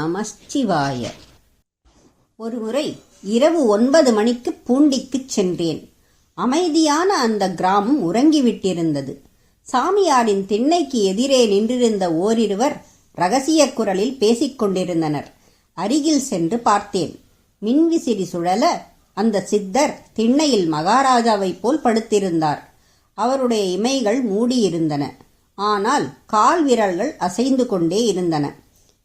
நமச்சிவாய. ஒருமுறை இரவு ஒன்பது மணிக்கு பூண்டிக்குச் சென்றேன். அமைதியான அந்த கிராமம் உறங்கிவிட்டிருந்தது. சாமியாரின் திண்ணைக்கு எதிரே நின்றிருந்த ஓரிருவர் ரகசிய குரலில் பேசிக் கொண்டிருந்தனர். அருகில் சென்று பார்த்தேன். மின்விசிறி சுழல அந்த சித்தர் திண்ணையில் மகாராஜாவைப் போல் படுத்திருந்தார். அவருடைய இமைகள் மூடியிருந்தன. ஆனால் கால் விரல்கள் அசைந்து கொண்டே இருந்தன.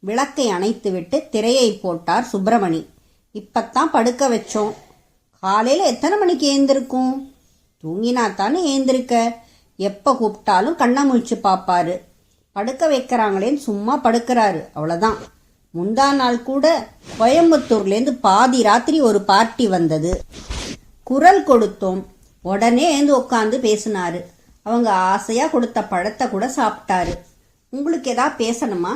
விளக்கை அணைத்துவிட்டு திரையை போட்டார் சுப்பிரமணி. இப்பத்தான் படுக்க வச்சோம். காலையில் எத்தனை மணிக்கு ஏந்திருக்கும்? தூங்கினா தானே ஏந்திருக்க? எப்போ கூப்பிட்டாலும் கண்ணை முழிச்சு பார்ப்பாரு. படுக்க வைக்கிறாங்களேன்னு சும்மா படுக்கிறாரு. அவ்வளோதான் முந்தா நாள் கூட கோயம்புத்தூர்லேருந்து பாதி ராத்திரி ஒரு பார்ட்டி வந்தது. குரல் கொடுத்தோம். உடனே ஏந்து உட்காந்து பேசினாரு. அவங்க ஆசையாக கொடுத்த பழத்தை கூட சாப்பிட்டாரு. உங்களுக்கு எதா பேசணுமா?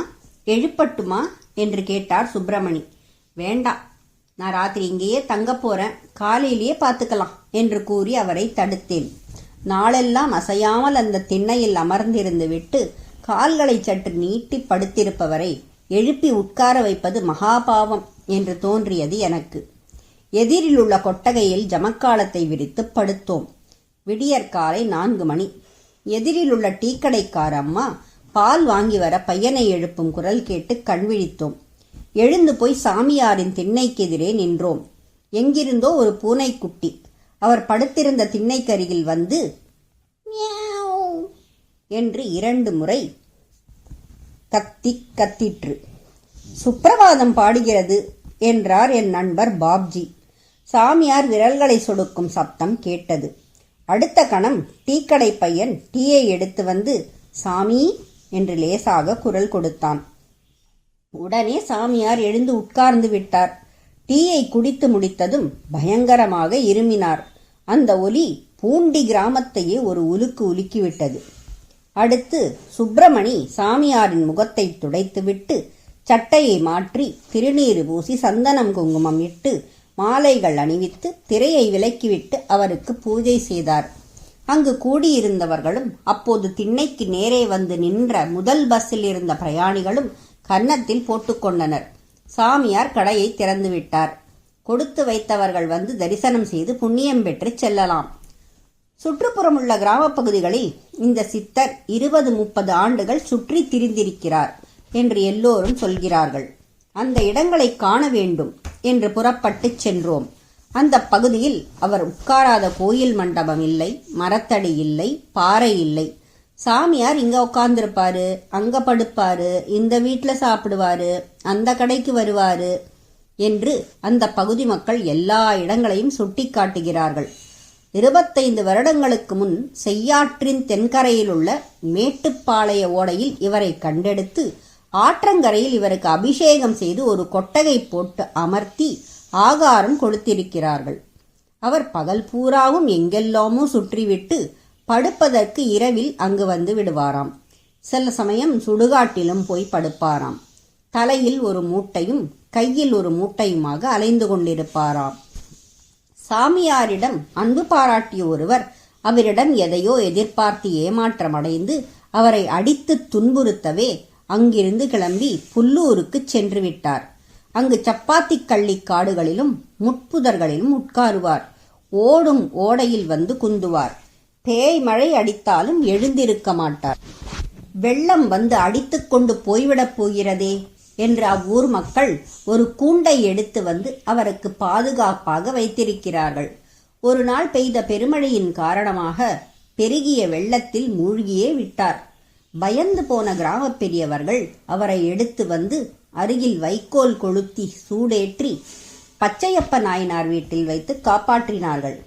எழுப்பட்டுமா? என்று கேட்டார் சுப்பிரமணி. வேண்டாம் நான் ராத்திரி இங்கேயே தங்க போறேன். காலையிலேயே பார்த்துக்கலாம் என்று கூறி அவரை தடுத்தேன். நாளெல்லாம் அசையாமல் அந்த திண்ணையில் அமர்ந்திருந்து விட்டு கால்களை சற்று நீட்டி படுத்திருப்பவரை எழுப்பி உட்கார வைப்பது மகாபாவம் என்று தோன்றியது எனக்கு. எதிரில் உள்ள கொட்டகையில் ஜமக்காலத்தை விரித்து படுத்தோம். விடியற்காலை நான்கு மணி. எதிரில் உள்ள டீக்கடைக்கார அம்மா பால் வாங்கி வர பையனை எழுப்பும் குரல் கேட்டு கண் விழித்தோம். எழுந்து போய் சாமியாரின் திண்ணைக்கு எதிரே நின்றோம். எங்கிருந்தோ ஒரு பூனைக்குட்டி. அவர் படுத்திருந்த திண்ணைக்கருகில் வந்து என்று இரண்டு முறை கத்தி கத்திற்று. சுப்பிரபாதம் பாடுகிறது என்றார் என் நண்பர் பாப்ஜி. சாமியார் விரல்களை சொடுக்கும் சப்தம் கேட்டது. அடுத்த கணம் டீக்கடை பையன் டீயை எடுத்து வந்து சாமி என்று லேசாக குரல் கொடுத்தான். உடனே சாமியார் எழுந்து உட்கார்ந்து விட்டார். டீயை குடித்து முடித்ததும் பயங்கரமாக இருமினார். அந்த ஒலி பூண்டி கிராமத்தையே ஒரு உலுக்கு உலுக்கிவிட்டது. அடுத்து சுப்பிரமணி சாமியாரின் முகத்தை துடைத்துவிட்டு சட்டையை மாற்றி திருநீறு பூசி சந்தனம் குங்குமம் இட்டு மாலைகள் அணிவித்து திரையை விலக்கிவிட்டு அவருக்கு பூஜை செய்தார். அங்கு கூடியிருந்தவர்களும் அப்போது திண்ணைக்கு நேரே வந்து நின்ற முதல் பஸ்ஸில் இருந்த பிரயாணிகளும் கன்னத்தில் போட்டுக்கொண்டனர் சாமியார் கடையை திறந்து விட்டார். கொடுத்து வைத்தவர்கள் வந்து தரிசனம் செய்து புண்ணியம் பெற்று செல்லலாம். சுற்றுப்புறமுள்ள கிராமப் பகுதிகளில் இந்த சித்தர் இருபது முப்பது ஆண்டுகள் சுற்றி திரிந்திருக்கிறார் என்று எல்லோரும் சொல்கிறார்கள். அந்த இடங்களை காண வேண்டும் என்று புறப்பட்டுச் சென்றோம். அந்த பகுதியில் அவர் உட்காராத கோயில் மண்டபம் இல்லை மரத்தடி இல்லை பாறை இல்லை. சாமியார் இங்க உட்காந்துருப்பாரு அங்க படுப்பாரு இந்த வீட்டில் சாப்பிடுவாரு அந்த கடைக்கு வருவாரு என்று அந்த பகுதி மக்கள் எல்லா இடங்களையும் சுட்டி காட்டுகிறார்கள். இருபத்தைந்து வருடங்களுக்கு முன் செய்யாற்றின் தென்கரையில் உள்ள மேட்டுப்பாளைய ஓடையில் இவரை கண்டெடுத்து ஆற்றங்கரையில் இவருக்கு அபிஷேகம் செய்து ஒரு கொட்டகை போட்டு அமர்த்தி ஆகாரம் கொடுத்திருக்கிறார்கள். அவர் பகல் பூராவும் எங்கெல்லாமோ சுற்றிவிட்டு படுப்பதற்கு இரவில் அங்கு வந்து விடுவாராம். சில சமயம் சுடுகாட்டிலும் போய் படுப்பாராம். தலையில் ஒரு மூட்டையும் கையில் ஒரு மூட்டையுமாக அலைந்து கொண்டிருப்பாராம். சாமியாரிடம் அன்பு பாராட்டிய ஒருவர் அவரிடம் எதையோ எதிர்பார்த்து ஏமாற்றமடைந்து அவரை அடித்து துன்புறுத்தவே அங்கிருந்து கிளம்பி புல்லூருக்கு சென்று விட்டார். அங்கு சப்பாத்தி கள்ளி காடுகளிலும் முட்புதர்களிலும் உட்காருவார். ஓடும் ஓடையில் வந்து குந்துவார். பேய் மழை அடித்தாலும் எழுந்திருக்க மாட்டார். வெள்ளம் வந்து அடித்துக்கொண்டு போய்விடப் போகிறதே என்று அவ்வூர் மக்கள் ஒரு கூண்டை எடுத்து வந்து அவருக்கு பாதுகாப்பாக வைத்திருக்கிறார்கள். ஒரு நாள் பெய்த பெருமழையின் காரணமாக பெருகிய வெள்ளத்தில் மூழ்கியே விட்டார். பயந்து போன கிராமப் பெரியவர்கள் அவரை எடுத்து வந்து அருகில் வைக்கோல் கொளுத்தி சூடேற்றி பச்சையப்ப நாயனார் வீட்டில் வைத்து காப்பாற்றினார்கள்.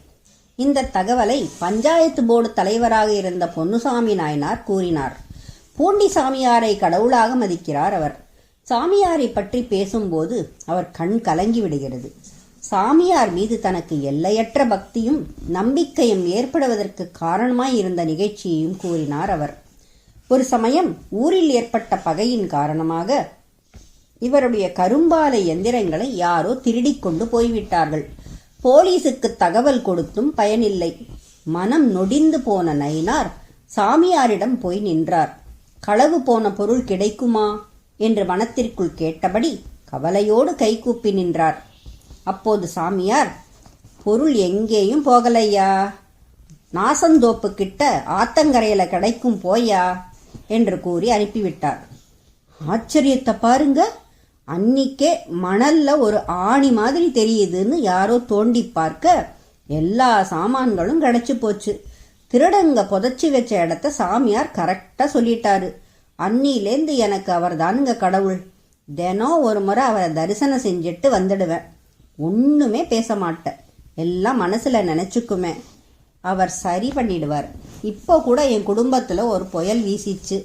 இந்த தகவலை பஞ்சாயத்து போர்டு தலைவராக இருந்த பொன்னுசாமி நாயனார் கூறினார். பூண்டி சாமியாரை கடவுளாக மதிக்கிறார் அவர். சாமியாரை பற்றி பேசும்போது அவர் கண் கலங்கி விடுகிறது. சாமியார் மீது தனக்கு எல்லையற்ற பக்தியும் நம்பிக்கையும் ஏற்படுவதற்கு காரணமாய் இருந்த நிகழ்ச்சியையும் கூறினார் அவர். ஒரு சமயம் ஊரில் ஏற்பட்ட பகையின் காரணமாக இவருடைய கரும்பாலை எந்திரங்களை யாரோ திருடிக் கொண்டு போய்விட்டார்கள். போலீசுக்கு தகவல் கொடுத்தும் பயனில்லை. மனம் நொடிந்து போன நயினார் சாமியாரிடம் போய் நின்றார். களவு போன பொருள் கிடைக்குமா? என்று மனத்திற்குள் கேட்டபடி கவலையோடு கைகூப்பி நின்றார். அப்போது சாமியார் பொருள் எங்கேயும் போகலையா? நாசந்தோப்பு கிட்ட ஆத்தங்கரையில கிடைக்கும் போயா? என்று கூறி அனுப்பிவிட்டார். ஆச்சரியத்தை பாருங்க! அன்னிக்கே மணல்ல ஒரு ஆணி மாதிரி தெரியுதுன்னு யாரோ தோண்டி பார்க்க எல்லா சாமான்களும் கிடைச்சி போச்சு. திருடங்க புதைச்சி வச்ச இடத்த சாமியார் கரெக்டா சொல்லிட்டாரு. அன்னிலேந்து எனக்கு அவர் தானுங்க கடவுள். தினம் ஒரு முறை அவரை தரிசனம் செஞ்சுட்டு வந்துடுவேன். ஒண்ணுமே பேச மாட்டேன். எல்லாம் மனசுல நினைச்சுக்குமே. அவர் சரி பண்ணிடுவார். இப்போ கூட என் குடும்பத்தில் ஒரு புயல் வீசிச்சு.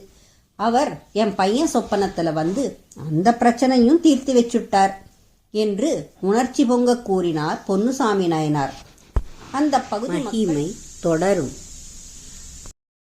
அவர் என் பையன் சொப்பனத்துல வந்து அந்த பிரச்சனையும் தீர்த்து வச்சுட்டார் என்று உணர்ச்சி பொங்க கூறினார் பொன்னுசாமி நாயனார். அந்த பகுதி மகிமை தொடரும்.